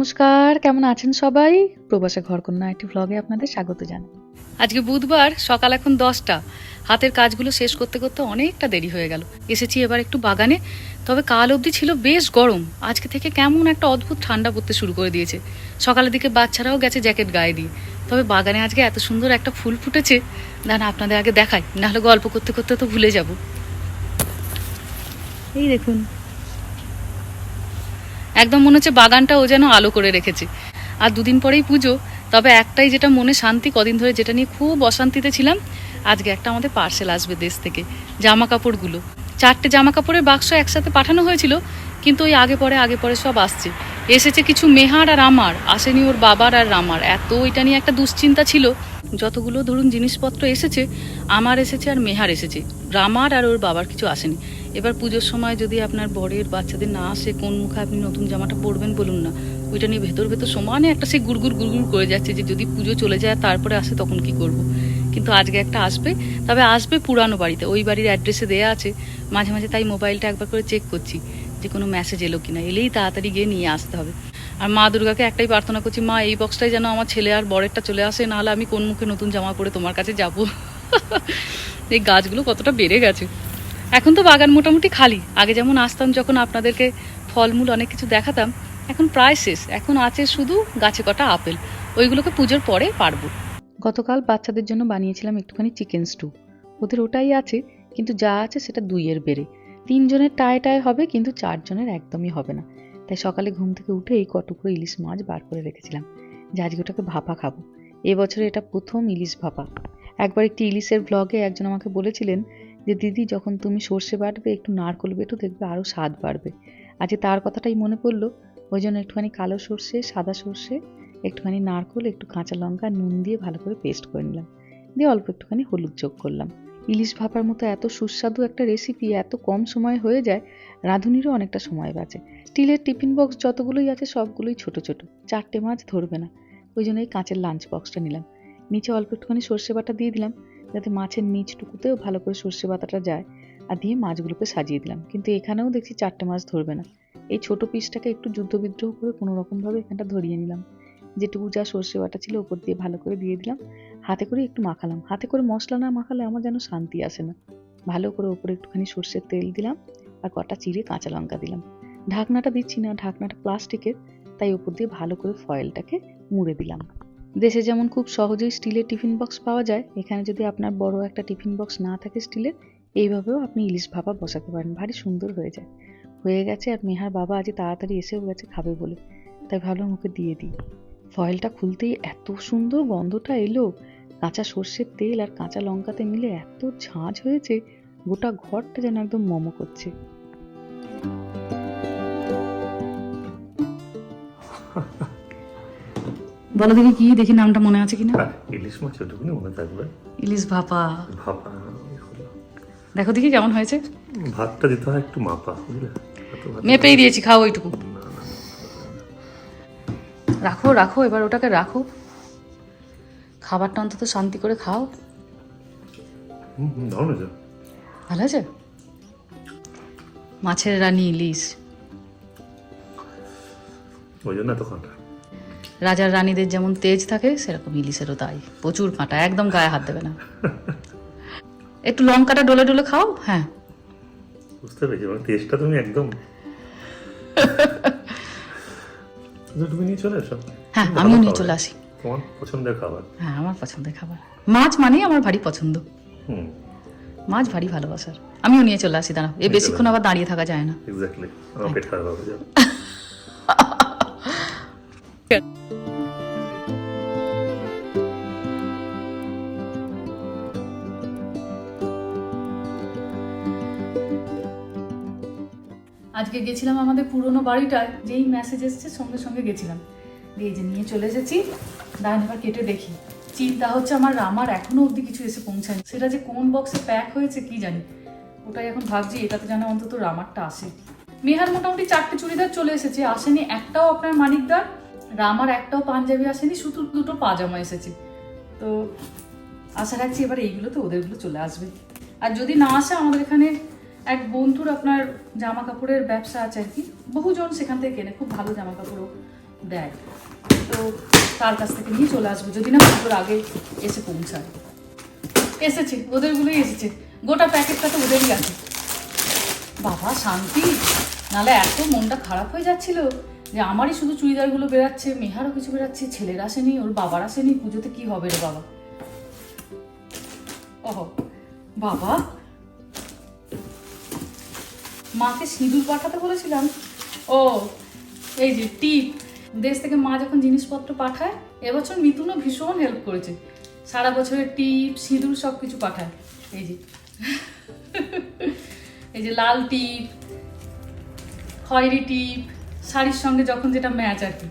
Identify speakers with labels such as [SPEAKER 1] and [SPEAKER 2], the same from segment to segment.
[SPEAKER 1] নমস্কার কেমন আছেন সবাই? প্রবাসে ঘরকন্যা একটি ভ্লগে আপনাদের স্বাগত জানাই।
[SPEAKER 2] আজকে বুধবার সকাল এখন দশটা। হাতের কাজগুলো শেষ করতে করতে অনেকটা দেরি হয়ে গেল। এসেছি এবার একটু বাগানে। তবে কাল অবধি ছিল বেশ গরম। আজকে থেকে কেমন একটা অদ্ভুত ঠান্ডা পড়তে শুরু করে দিয়েছে। সকালের দিকে বাচ্চারাও গেছে জ্যাকেট গায়ে দিয়ে। তবে বাগানে আজকে এত সুন্দর একটা ফুল ফুটেছে। দাঁড়া আপনাদের আগে দেখাই। নাহলে গল্প করতে করতে তো ভুলে যাব। এই দেখুন একদম মনে হচ্ছে বাগানটা ও যেন আলো করে রেখেছে। আর দুদিন পরেই পুজো, তবে একটাই যেটা মনে শান্তি কদিন ধরে যেটা নিয়ে খুব অশান্তিতে ছিলাম, আজকে একটা আমাদের পার্সেল আসবে দেশ থেকে জামা কাপড়গুলো চারটে জামা কাপড়ের বাক্স একসাথে পাঠানো হয়েছিল, কিন্তু ওই আগে পরে আগে পরে সব আসছে। এসেছে কিছু মেহার আর আমার, আসেনি ওর বাবার আর রামার। এত এটা নিয়ে একটা দুশ্চিন্তা ছিল। যতগুলো ধরুন জিনিসপত্র এসেছে, আমার এসেছে আর মেহার এসেছে। রামার আর ওর বাবার কিছু আসেনি। এবার পুজোর সময় যদি আপনার বরের বাচ্চাদের না আসে, কোন মুখে আপনি নতুন জামাটা পরবেন বলুন না। ওইটা নিয়ে ভেতর ভেতর সমানে একটা সেই গুড়গুড় গুড়গুড় করে যাচ্ছে যে যদি পুজো চলে যায় তারপরে আসে তখন কি করব। কিন্তু আজকে একটা আসবে, তবে আসবে পুরানো বাড়িতে। ওই বাড়ির অ্যাড্রেসে দেয়া আছে। মাঝে মাঝে তাই মোবাইলটা একবার করে চেক করছি যে কোনো মেসেজ এলো কিনা। এলেই তাড়াতাড়ি গিয়ে নিয়ে আসতে হবে। আর মা দুর্গাকে একটাই প্রার্থনা করছি, মা, এই বক্সটাই যেন আমার ছেলে আর বরেরটা চলে আসে, নাহলে আমি কোন মুখে নতুন জামা পরে তোমার কাছে যাব? এই গাছগুলো কতটা বেড়ে গেছে। এখন তো বাগান মোটামুটি খালি। আগে যেমন আসতাম যখন আপনাদেরকে ফলমূল অনেক কিছু দেখাতাম, এখন প্রায় শেষ। এখন আছে শুধু গাছে কটা আপেল। ওইগুলোকে পুজোর পরে পারব।
[SPEAKER 1] গতকাল বাচ্চাদের জন্য বানিয়েছিলাম একটুখানি চিকেন স্টু। ওদের ওটাই আছে, কিন্তু যা আছে সেটা দুইয়ের বেড়ে। তিনজনের টায় টায় হবে, কিন্তু চারজনের একদমই হবে না। তাই সকালে ঘুম থেকে উঠে এই কটুকরো ইলিশ মাছ বার করে রেখেছিলাম। যে আজকে ওটাকে ভাপা খাব। এবছরে এটা প্রথম ইলিশ ভাপা। একবার একটি ইলিশের ব্লগে একজন আমাকে বলেছিলেন যে দিদি যখন তুমি সর্ষে বাটবে, একটু নারকোল বেটো দেখবে আরও স্বাদ বাড়বে। আজকে তার কথাটাই মনে পড়ল, ওই জন্য একটুখানি কালো সর্ষে, সাদা সর্ষে, একটুখানি নারকোল, একটু কাঁচা লঙ্কা, নুন দিয়ে ভালো করে পেস্ট করে নিলাম। দিয়ে অল্প একটুখানি হলুদ যোগ করলাম। ইলিশ ভাপার মতো এত সুস্বাদু একটা রেসিপি এত কম সময় হয়ে যায়, রাঁধুনিরও অনেকটা সময় বাঁচে। স্টিলের টিফিন বক্স যতগুলোই আছে, সবগুলোই ছোট ছোট, চারটে মাছ ধরবে না। ওই জন্য এই কাঁচের লাঞ্চ বক্সটা নিলাম। নিচে অল্প একটুখানি সর্ষে বাটা দিয়ে দিলাম। যাতে মাছের নিচটুকুতেও ভালো করে সর্ষে বাতাটা যায়, আর দিয়ে মাছগুলোকে সাজিয়ে দিলাম। কিন্তু এখানেও দেখছি চারটে মাছ ধরবে না। এই ছোট পিসটাকে একটু যুদ্ধ বিদ্রোহ করে কোনো রকমভাবে এখানটা ধরিয়ে নিলাম। যেটুকু যা সর্ষে বাটা ছিল ওপর দিয়ে ভালো করে দিয়ে দিলাম। হাতে করে একটু মাখালাম। হাতে করে মশলা না মাখালে আমার যেন শান্তি আসে না। ভালো করে ওপরে একটুখানি সর্ষের তেল দিলাম, আর কটা চিড়ে কাঁচা লঙ্কা দিলাম। ঢাকনাটা দিচ্ছি না, ঢাকনাটা প্লাস্টিকের, তাই ওপর দিয়ে ভালো করে ফয়েলটাকে মুড়ে দিলাম। দেশে যেমন খুব সহজেই স্টিলের টিফিন বক্স পাওয়া যায়, এখানে যদি আপনার বড় একটা টিফিন বক্স না থাকে স্টিলের, এইভাবেও আপনি ইলিশ ভাপা বসাতে পারেন, ভারী সুন্দর হয়ে যায়। হয়ে গেছে, আর মেহার বাবা আজ তাড়াতাড়ি এসেও গেছে খাবে বলে। তাই ভাবলাম ওকে দিয়ে দিই। ফয়েলটা খুলতেই এত সুন্দর গন্ধটা এলো। কাঁচা সর্ষের তেল আর কাঁচা লঙ্কাতে মিলে এত ঝাঁঝ হয়েছে, গোটা ঘরটা যেন একদম মমো করছে।
[SPEAKER 2] বলো দেখি কি দেখি নামটা মনে আছে কিনা।
[SPEAKER 3] ইলিশ মাছ ওটুকুনি মনে থাকবে।
[SPEAKER 2] ইলিশ ভাপা।
[SPEAKER 3] ভাপা
[SPEAKER 2] দেখো দেখি কেমন হয়েছে।
[SPEAKER 3] ভাতটা দিতে হয় একটু মাপা বুঝলে?
[SPEAKER 2] মেপেই দিয়েছি খাও ওইটুকু। রাখো রাখো এবার ওটাকে রাখো। খাবারটা অন্তত শান্তি করে খাও। ভালো আছে মাছের রানী ইলিশ।
[SPEAKER 3] ওই জন্য এত কাঁটা
[SPEAKER 2] রাজার রানীদের যেমন তেজ থাকে সেরকম ইলিশেরও তাই। প্রচুর কাঁটা একদম গায়ে হাত দেবে না। একটু লঙ্কাটা ডলে ডলে খাও হ্যাঁ।
[SPEAKER 3] বুঝতে পেরেছি মানে টেস্টটা তুমি একদম তুমি নিয়ে চলে এসো।
[SPEAKER 2] হ্যাঁ আমিও নিয়ে চলে আসি।
[SPEAKER 3] তোমার পছন্দের খাবার।
[SPEAKER 2] হ্যাঁ আমার পছন্দের খাবার। মাছ মানেই আমার ভারী পছন্দ।
[SPEAKER 3] হুম।
[SPEAKER 2] মাছ ভারী ভালোবাসার। আমিও নিয়ে চলে আসি দাঁড়াও। এ বেশিক্ষণ আবার দাঁড়িয়ে থাকা যায় না।
[SPEAKER 3] এক্স্যাক্টলি আমার পেট খারাপ হবে যাও।
[SPEAKER 2] আজকে গেছিলাম আমাদের পুরনো বাড়িটায় যেই মেসেজ এসছে, সঙ্গে সঙ্গে গেছিলাম। দিয়ে যে নিয়ে চলে এসেছি, দাঁড়ান এবার কেটে দেখি। চিন্তা হচ্ছে আমার রামার এখনও অবধি কিছু এসে পৌঁছায়নি। সেটা যে কোন বক্সে প্যাক হয়েছে, কি জানি। ওটাই এখন ভাবছি, এটাতে যেন অন্তত রামারটা আসে। মেহার মোটামুটি চারটে চুড়িদার চলে এসেছে, আসেনি একটাও আপনার মানিকদার, রামার একটাও পাঞ্জাবি আসেনি, শুধু দুটো পাজামা এসেছে। তো আশা রাখছি এবার এইগুলো তো ওদেরগুলো চলে আসবে। আর যদি না আসে আমাদের এখানে এক বন্ধুর আপনার জামা কাপড়ের ব্যবসা আছে আর কি। বহুজন সেখান থেকে কেনে খুব ভালো জামা কাপড়ও দেয়। তো তার কাছ থেকে নিয়ে চলে আসব। যদি না পুজোর আগে এসে পৌঁছায়। এসেছে, ওদেরগুলোই এসেছে। গোটা প্যাকেটটা তো ওদেরই আছে। বাবা, শান্তি! নালে এত মনটা খারাপ হয়ে যাচ্ছিল যে আমারই শুধু চুড়িদারগুলো বেরাচ্ছে মেহারও কিছু বেরাচ্ছে ছেলের আসেনি, ওর বাবার আসেনি, পুজোতে কি হবে রে বাবা? ওহ, বাবা! মাকে সিঁদুর পাঠাতে বলেছিলাম। ও, এই যে টিপ, দেশ থেকে মা যখন জিনিসপত্র পাঠায়, এবছর মিথুনও ভীষণ হেল্প করেছে। সারা বছরের টিপ, সিঁদুর সব কিছু পাঠায়। এই যে। এই যে লাল টিপ, খয়েরি টিপ, শাড়ির সঙ্গে যখন যেটা ম্যাচ আর কি।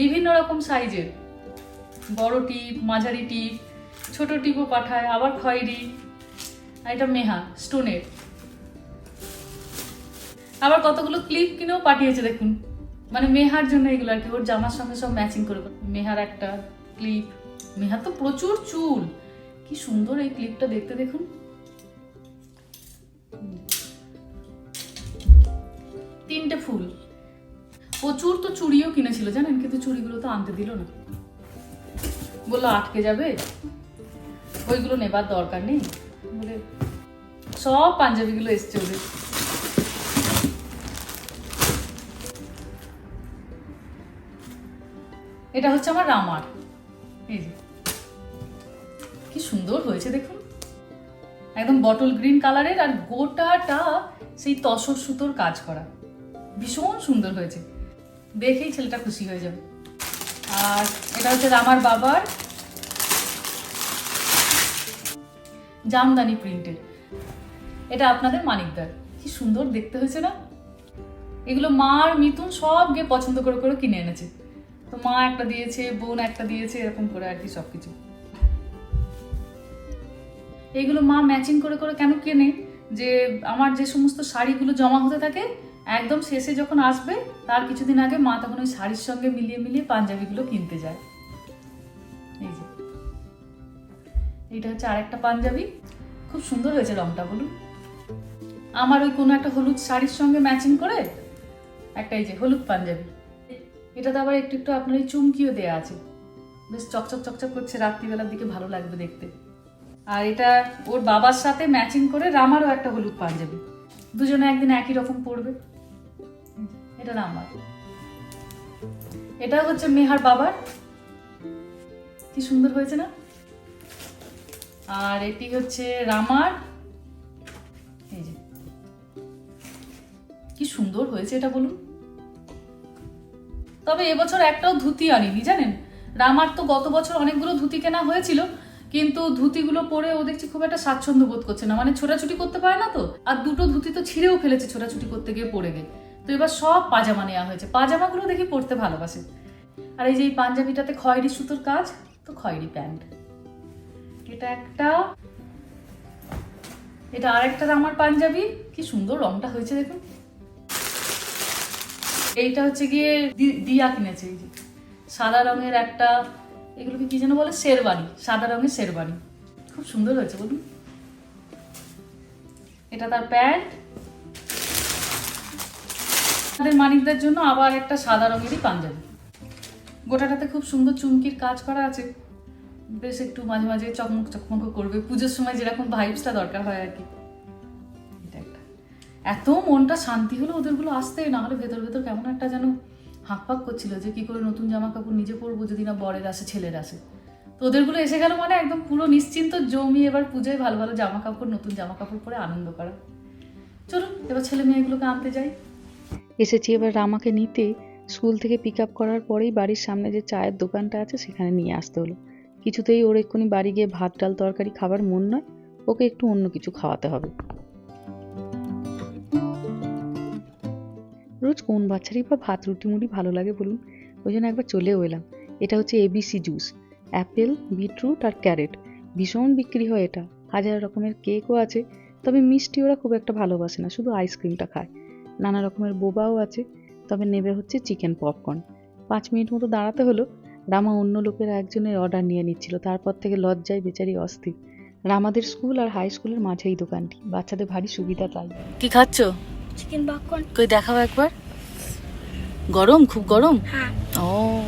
[SPEAKER 2] বিভিন্ন রকম সাইজের বড় টিপ, মাঝারি টিপ, ছোট টিপও পাঠায়, আবার খয়েরি, আর এটা মেহা স্টোনের আবার কতগুলো ক্লিপ কিনেও পাঠিয়েছে দেখুন। মানে মেহার জন্য এগুলো আর কি, ওর জামার সঙ্গে সব ম্যাচিং করে। মেহার একটা ক্লিপ মেহার তো প্রচুর চুল। কি সুন্দর এই ক্লিপটা দেখতে দেখুন। তিনটে ফুল। প্রচুর তো চুড়িও কিনেছিল, জানেন? কিন্তু চুড়িগুলো তো আনতে দিল না। বলল, আটকে যাবে। ওইগুলো নেবার দরকার নেই। বলে, সব পাঞ্জাবিগুলো এসছে ওদের। এটা হচ্ছে আমার রামার। এই যে। কি সুন্দর হয়েছে, দেখুন। একদম বটল গ্রিন কালারের আর গোটাটা সেই তসর সুতোর কাজ করা। ভীষণ সুন্দর হয়েছে। দেখেই ছেলেটা খুশি হয়ে যাবে। আর এটা হচ্ছে রামার বাবার জামদানি প্রিন্টের এটা আপনাদের মানিকদার। কি সুন্দর দেখতে হয়েছে না? এগুলো মার সব গিয়ে পছন্দ করে করে কিনে এনেছে। তো মা একটা দিয়েছে, বোন একটা দিয়েছে, এরকম করে আর কি সব কিছু এইগুলো মা ম্যাচিং করে করে কেন কেনে? যে আমার যে সমস্ত শাড়িগুলো জমা হতে থাকে, একদম শেষে যখন আসবে, তার কিছুদিন আগে মা তখন ওই শাড়ির সঙ্গে মিলিয়ে মিলিয়ে পাঞ্জাবিগুলো কিনতে যায়। এই যে। এইটা হচ্ছে আর একটা পাঞ্জাবি। খুব সুন্দর হয়েছে রংটা, বলুন। আমার ওই কোনো একটা হলুদ শাড়ির সঙ্গে ম্যাচিং করে, একটা এই যে হলুদ পাঞ্জাবি। এটাতে আবার একটু একটু আপনার এই চুমকিও দেয়া আছে। বেশ চকচক চকচক করছে, রাত্রিবেলার দিকে ভালো লাগবে দেখতে। আর এটা ওর বাবার সাথে ম্যাচিং করে রামারও একটা হলুদ পাঞ্জাবি। দুজনে একদিন একই রকম পরবে। এটা রামার। এটা হচ্ছে মেহার বাবার। কি সুন্দর হয়েছে না? আর এটি হচ্ছে রামার। এই যে। কি সুন্দর হয়েছে এটা বলুন। তবে এবছর একটাও ধুতি আনিনি, জানেন? রামার তো গত বছর অনেকগুলো ধুতি কেনা হয়েছিল, কিন্তু ধুতিগুলো পরে ও দেখছি খুব একটা স্বাচ্ছন্দ্য বোধ করছে না। মানে ছোটাছুটি করতে পারে না তো? আর দুটো ধুতি তো ছিঁড়েও ফেলেছে ছোটাছুটি করতে গিয়ে পরে গিয়ে। তো এবার সব পাজামা নেওয়া হয়েছে। পাজামাগুলো দেখি পরতে ভালোবাসে। আর এই যে এই পাঞ্জাবিটাতে খয়েরি সুতোর কাজ, তো খয়েরি প্যান্ট। এটা একটা, এটা আরেকটা আমার পাঞ্জাবি। কি সুন্দর রংটা হয়েছে দেখুন। এইটা হচ্ছে গিয়ে দিয়া কিনেছে সাদা রঙের একটা, এগুলোকে কি যেন বলে? শেরবানি সাদা রঙের শেরবানি খুব সুন্দর হয়েছে বলুন। এটা তার প্যান্ট। আমাদের মানিকদের জন্য আবার একটা সাদা রঙেরই পাঞ্জাবি। গোটাটাতে খুব সুন্দর চুমকির কাজ করা আছে। বেশ একটু মাঝে মাঝে চকমক চকমক করবে। পুজোর সময় যেরকম ভাইবসটা দরকার হয় আর কি। এত মনটা শান্তি হলো ওদেরগুলো আসতে, না হলে ভেতর ভেতর কেমন একটা যেন হাঁক হাঁকপাক করছিল যে কি করে নতুন জামা কাপড় নিজে পরবো যদি না বরের আসে, ছেলের আসে। তো ওদেরগুলো এসে গেল মানে একদম পুরো নিশ্চিন্ত জমি এবার পুজোয় ভালো ভালো জামা কাপড়, নতুন জামা কাপড় পরে আনন্দ করা। চলুন, এবার ছেলে মেয়েগুলোকে আনতে যাই।
[SPEAKER 1] এসেছি এবার রামাকে নিতে। স্কুল থেকে পিক আপ করার পরেই বাড়ির সামনে যে চায়ের দোকানটা আছে, সেখানে নিয়ে আসতে হলো। কিছুতেই ওর এক্ষুনি বাড়ি গিয়ে ভাত, ডাল, তরকারি, খাবার মন নয়, ওকে একটু অন্য কিছু খাওয়াতে হবে। রোজ কোন বাচ্চারই বা ভাত, রুটি, মুড়ি ভালো লাগে বলুন। ওই জন্য একবার চলেও এলাম। এটা হচ্ছে এবিসি জুস অ্যাপেল বিটরুট আর ক্যারেট ভীষণ বিক্রি হয় এটা। হাজার রকমের কেকও আছে, তবে মিষ্টি ওরা খুব একটা ভালোবাসে না, শুধু আইসক্রিমটা খায়। নানা রকমের বোবাও আছে, তবে নেবে হচ্ছে চিকেন পপকর্ন পাঁচ মিনিট মতো দাঁড়াতে হলো, রামা অন্য লোকের একজনের অর্ডার নিয়ে নিচ্ছিল, তারপর থেকে লজ্জায় বেচারি অস্থির। রামাদের স্কুল আর হাই স্কুলের মাঝেই দোকানটি, বাচ্চাদের ভারী সুবিধা তাই।
[SPEAKER 2] কি খাচ্ছ?
[SPEAKER 4] চিকেন পপকর্ন
[SPEAKER 2] কই দেখাও একবার। গরম? খুব গরম?
[SPEAKER 4] হ্যাঁ।
[SPEAKER 2] ও।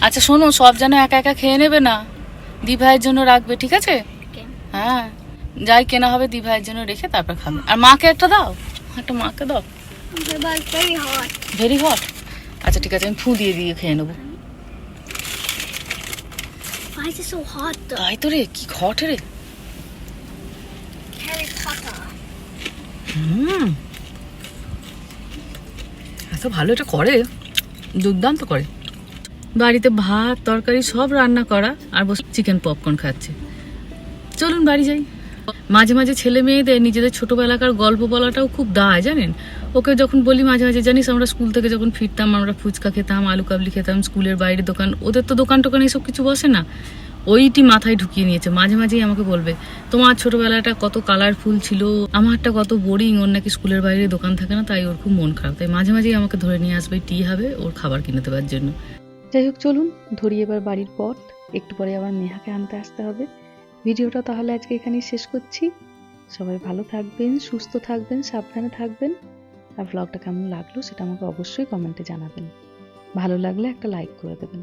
[SPEAKER 2] আচ্ছা শোনো সব যেন একা একা খেয়ে নেবে না। দি ভাইয়ের জন্য রাখবে ঠিক আছে? হ্যাঁ। যাই কেনা হবে দি ভাইয়ের জন্য রেখে তারপর খাবে। আর মাকে একটা দাও। একটা মাকে দাও. Very hot. আচ্ছা ঠিক আছে আমি ফু দিয়ে দিয়ে খেয়ে নেব। তাই তো রে কি ঘট রে। হুম। এত ভালো, এটা করে, দুর্দান্ত করে। বাড়িতে ভাত, তরকারি, সব রান্না করা, আর বসে চিকেন পপকর্ন খাচ্ছে। চলুন বাড়ি যাই। মাঝে মাঝে ছেলে মেয়েদের, নিজেদের ছোটবেলাকার গল্প বলাটাও খুব দায়, জানেন? ওকে যখন বলি মাঝে মাঝে, জানিস আমরা স্কুল থেকে যখন ফিরতাম, আমরা ফুচকা খেতাম, আলু কাবলি খেতাম স্কুলের বাইরে দোকান, ওদের তো দোকান টোকান এইসব কিছু বসে না। ওইটি মাথায় ঢুকিয়ে নিয়েছে। মাঝে মাঝেই আমাকে বলবে, তোমার ছোটবেলাটা কত কালারফুল ছিল, আমারটা কত বোরিং ওর নাকি স্কুলের বাইরে দোকান থাকে না, তাই ওর খুব মন খারাপ। তাই মাঝে মাঝেই আমাকে ধরে নিয়ে আসবে টি হবে, ওর খাবার কিনে দেওয়ার জন্য।
[SPEAKER 1] যাই হোক, চলুন, ধরি এবার বাড়ির পথ। একটু পরে আবার নেহাকে আনতে আসতে হবে। ভিডিওটা তাহলে আজকে এখানেই শেষ করছি। সবাই ভালো থাকবেন, সুস্থ থাকবেন, সাবধানে থাকবেন। আর ব্লগটা কেমন লাগল সেটা আমাকে অবশ্যই কমেন্টে জানাবেন। ভালো লাগলে একটা লাইক করে দেবেন।